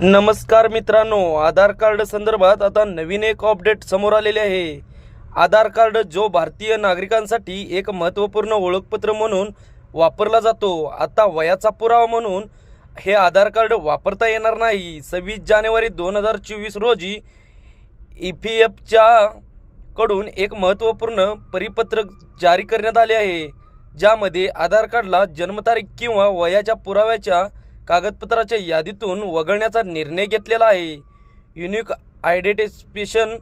नमस्कार मित्रांनो आधार कार्ड संदर्भात आता नवीन एक अपडेट समोर आलेले आहे. आधार कार्ड जो भारतीय नागरिकांसाठी एक महत्त्वपूर्ण ओळखपत्र म्हणून वापरला जातो आता वयाचा पुरावा म्हणून हे आधार कार्ड वापरता येणार नाही. सव्वीस जानेवारी दोन हजार चोवीस रोजी ई पी एफच्या कडून एक महत्त्वपूर्ण परिपत्रक जारी करण्यात आले आहे ज्यामध्ये आधार कार्डला जन्मतारीख किंवा वयाच्या पुराव्याच्या कागदपत्राच्या यादीतून वगळण्याचा निर्णय घेतलेला आहे. युनिक आयडेंटिफिकेशन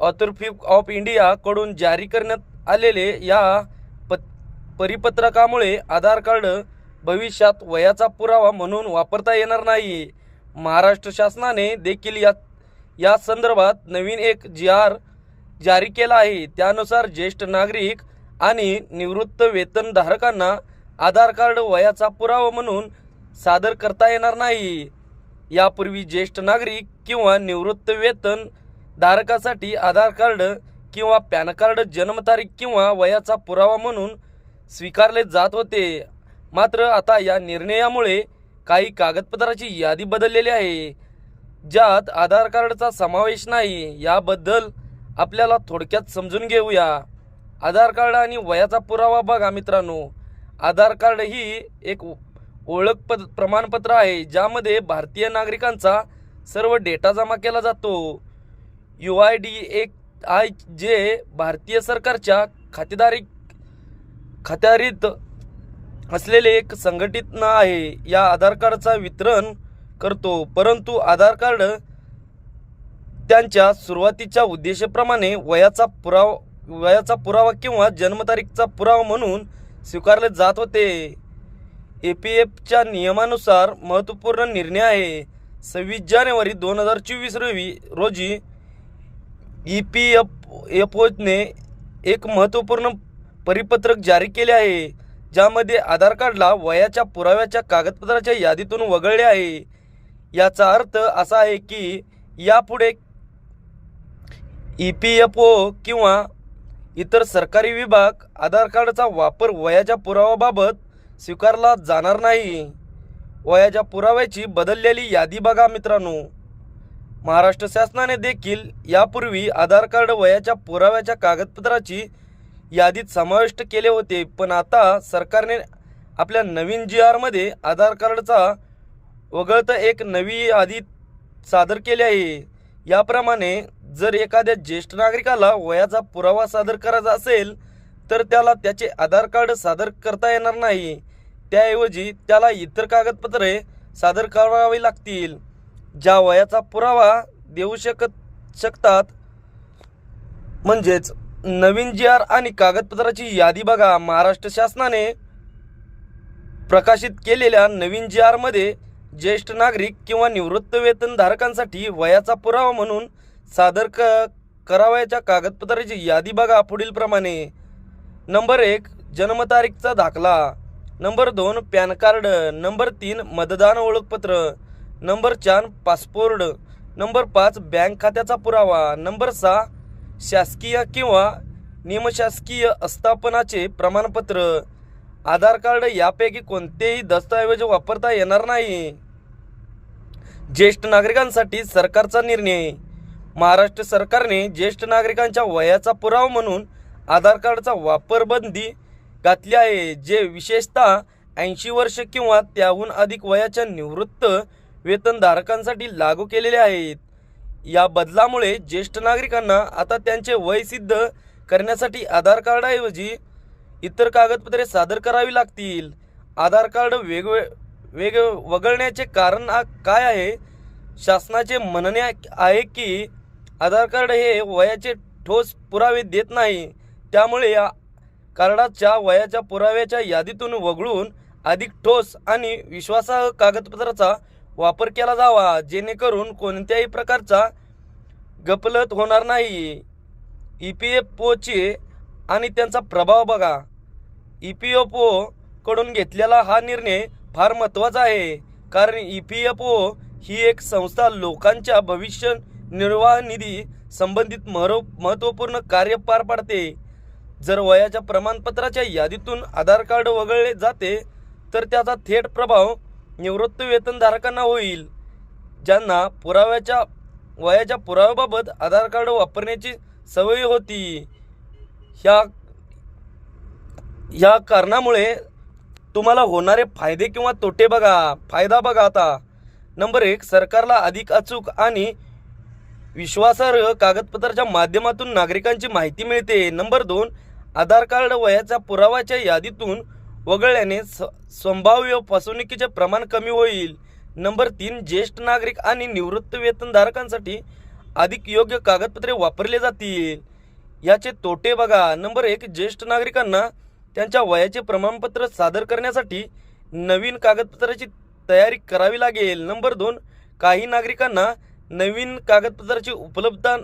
ऑथॉरिटी ऑफ इंडियाकडून जारी करण्यात आलेले या प परिपत्रकामुळे आधार कार्ड भविष्यात वयाचा पुरावा म्हणून वापरता येणार नाही. महाराष्ट्र शासनाने देखील या या संदर्भात नवीन एक जी आर जारी केला आहे. त्यानुसार ज्येष्ठ नागरिक आणि निवृत्त वेतनधारकांना आधार कार्ड वयाचा पुरावा म्हणून सादर करता येणार नाही. यापूर्वी ज्येष्ठ नागरिक किंवा निवृत्त वेतन धारकासाठी आधार कार्ड किंवा पॅन कार्ड जन्मतारीख किंवा वयाचा पुरावा म्हणून स्वीकारले जात होते. मात्र आता या निर्णयामुळे काही कागदपत्राची यादी बदललेली आहे. ज्यात आधार कार्डचा समावेश नाही याबद्दल आपल्याला थोडक्यात समजून घेऊया. आधार कार्ड आणि वयाचा पुरावा बघा मित्रांनो. आधार कार्ड ही एक ओळख प प्रमाणपत्र आहे ज्यामध्ये भारतीय नागरिकांचा सर्व डेटा जमा केला जातो. यू आय डी एक आय जे भारतीय सरकारच्या खातेदारी खात्यारीत असलेले एक संघटित न आहे या आधार कार्डचा वितरण करतो. परंतु आधार कार्ड त्यांच्या सुरुवातीच्या उद्देशाप्रमाणे वयाचा पुरावा वयाचा पुरावा किंवा जन्मतारीखचा पुरावा म्हणून स्वीकारले जात होते. ए पी एफच्या नियमानुसार महत्त्वपूर्ण निर्णय आहे. सव्वीस जानेवारी दोन हजार चोवीस रवी रोजी ई पी एफ एफ ओने एक महत्त्वपूर्ण परिपत्रक जारी केले आहे ज्यामध्ये आधार कार्डला वयाच्या पुराव्याच्या कागदपत्राच्या यादीतून वगळले आहे. याचा अर्थ असा आहे की यापुढे ई पी एफ ओ किंवा इतर सरकारी विभाग आधार कार्डचा वापर वयाच्या पुराव्याबाबत स्वीकारला जाणार नाही. वयाच्या पुराव्याची बदललेली यादी बघा मित्रांनो. महाराष्ट्र शासनाने देखील यापूर्वी आधार कार्ड वयाच्या पुराव्याच्या कागदपत्राची यादीत समाविष्ट केले होते. पण आता सरकारने आपल्या नवीन जी आरमध्ये आधार कार्डचा वगळता एक नवी यादी सादर केली आहे. याप्रमाणे जर एखाद्या ज्येष्ठ नागरिकाला वयाचा पुरावा सादर करायचा असेल तर त्याला त्याचे आधार कार्ड सादर करता येणार नाही. त्याऐवजी त्याला इतर कागदपत्रे सादर करावी लागतील ज्या वयाचा पुरावा देऊ शकत शकतात. म्हणजेच नवीन जी आर आणि कागदपत्राची यादी बघा. महाराष्ट्र शासनाने प्रकाशित केलेल्या नवीन जी आरमध्ये ज्येष्ठ नागरिक किंवा निवृत्त वेतनधारकांसाठी वयाचा पुरावा म्हणून सादर क करावयाच्या कागदपत्राची यादी बघा पुढीलप्रमाणे. नंबर एक जन्मतारीखचा दाखला. नंबर दोन पॅन कार्ड. नंबर तीन मतदान ओळखपत्र. नंबर चार पासपोर्ट. नंबर पाच बँक खात्याचा पुरावा. नंबर सहा शासकीय किंवा निमशासकीय आस्थापनाचे प्रमाणपत्र. आधार कार्ड यापैकी कोणतेही दस्तऐवज वापरता येणार नाही. ज्येष्ठ नागरिकांसाठी सरकारचा निर्णय. महाराष्ट्र सरकारने ज्येष्ठ नागरिकांच्या वयाचा पुरावा म्हणून आधार कार्डचा वापर बंदी घातली आहे जे विशेषतः ऐंशी वर्ष किंवा त्याहून अधिक वयाच्या निवृत्त वेतनधारकांसाठी लागू केलेले आहेत. या बदलामुळे ज्येष्ठ नागरिकांना आता त्यांचे वय सिद्ध करण्यासाठी आधार कार्डाऐवजी इतर कागदपत्रे सादर करावी लागतील. आधार कार्ड वेगवे वेग वगळण्याचे कारण काय आहे? शासनाचे म्हणणे आहे की आधार कार्ड हे वयाचे ठोस पुरावे देत नाही. त्यामुळे या कार्डाच्या वयाच्या पुराव्याच्या यादीतून वगळून अधिक ठोस आणि विश्वासार्ह कागदपत्राचा वापर केला जावा जेणेकरून कोणत्याही प्रकारचा गपलत होणार नाही. ई पी एफ ओचे आणि त्यांचा प्रभाव बघा. ई पी एफ ओकडून घेतलेला हा निर्णय फार महत्त्वाचा आहे कारण ई पी एफ ओ ही एक संस्था लोकांच्या भविष्य निर्वाह निधी संबंधित महत्त्व महत्त्वपूर्ण कार्य पार पाडते. जर वयाच्या प्रमाणपत्राच्या यादीतून आधार कार्ड वगळले जाते तर त्याचा थेट प्रभाव निवृत्त वेतनधारकांना होईल ज्यांना पुराव्याच्या वयाच्या पुराव्याबाबत आधार कार्ड वापरण्याची सवय होती. ह्या ह्या कारणामुळे तुम्हाला होणारे फायदे किंवा तोटे बघा. फायदा बघा आता. नंबर एक सरकारला अधिक अचूक आणि विश्वासार्ह कागदपत्राच्या माध्यमातून नागरिकांची माहिती मिळते. नंबर दोन आधार कार्ड वयाच्या पुराव्याच्या यादीतून वगळल्याने स संभाव्य फसवणुकीचे प्रमाण कमी होईल. नंबर तीन ज्येष्ठ नागरिक आणि निवृत्त वेतनधारकांसाठी अधिक योग्य कागदपत्रे वापरले जातील. याचे तोटे बघा. नंबर एक ज्येष्ठ नागरिकांना त्यांच्या वयाचे प्रमाणपत्र सादर करण्यासाठी नवीन कागदपत्राची तयारी करावी लागेल. नंबर दोन काही नागरिकांना नवीन कागदपत्राची उपलब्धता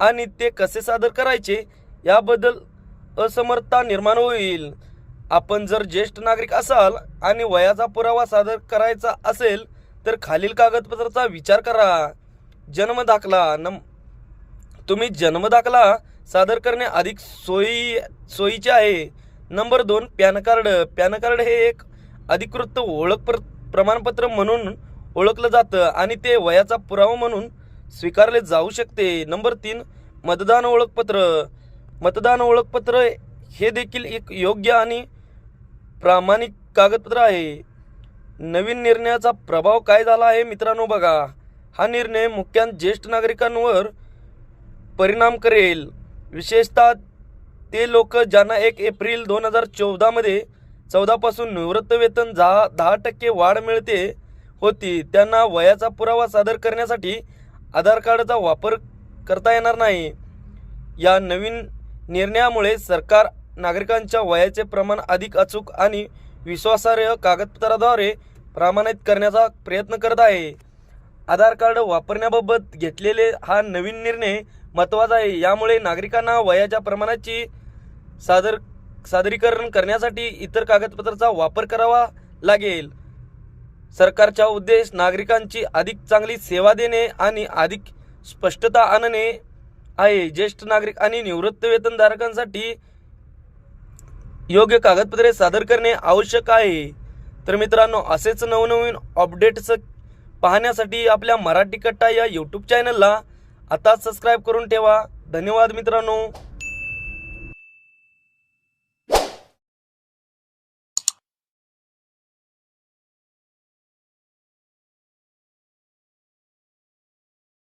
आणि ते कसे सादर करायचे याबद्दल असमर्थता निर्माण होईल. आपण जर ज्येष्ठ नागरिक असाल आणि वयाचा पुरावा सादर करायचा असेल तर खालील कागदपत्राचा विचार करा. जन्म दाखला नम तुम्ही जन्म दाखला सादर करणे अधिक सोयी सोयीचे आहे. नंबर दोन पॅन कार्ड. पॅन कार्ड हे एक अधिकृत ओळख प्र प्रमाणपत्र म्हणून ओळखलं जातं आणि ते वयाचा पुरावा म्हणून स्वीकारले जाऊ शकते. नंबर तीन मतदान ओळखपत्र. मतदान ओळखपत्र हे देखील एक योग्य आणि प्रामाणिक कागदपत्र आहे. नवीन निर्णयाचा प्रभाव काय झाला आहे मित्रांनो बघा. हा निर्णय मुख्यान ज्येष्ठ नागरिकांवर परिणाम करेल. विशेषतः ते लोक ज्यांना एक एप्रिल दोन हजार चौदामध्ये चौदापासून निवृत्त वेतन दहा दहा टक्के वाढ मिळते होती त्यांना वयाचा पुरावा सादर करण्यासाठी आधार कार्डचा वापर करता येणार नाही. या नवीन निर्णयामुळे सरकार नागरिकांच्या वयाचे प्रमाण अधिक अचूक आणि विश्वासार्ह कागदपत्राद्वारे प्रमाणित करण्याचा प्रयत्न करत आहे. आधार कार्ड वापरण्याबाबत घेतलेले हा नवीन निर्णय महत्त्वाचा आहे. यामुळे नागरिकांना वयाच्या प्रमाणाची सादर सादरीकरण करण्यासाठी इतर कागदपत्राचा वापर करावा लागेल. सरकारचा उद्देश नागरिकांची अधिक चांगली सेवा देणे आणि अधिक स्पष्टता आणणे आहे. ज्येष्ठ नागरिक आणि निवृत्त वेतनधारकांसाठी योग्य कागदपत्रे सादर करणे आवश्यक आहे. तर मित्रांनो असेच नवनवीन अपडेट्स पाहण्यासाठी आपल्या मराठी कट्टा या यूट्यूब चॅनलला आता सबस्क्राईब करून ठेवा. धन्यवाद मित्रांनो.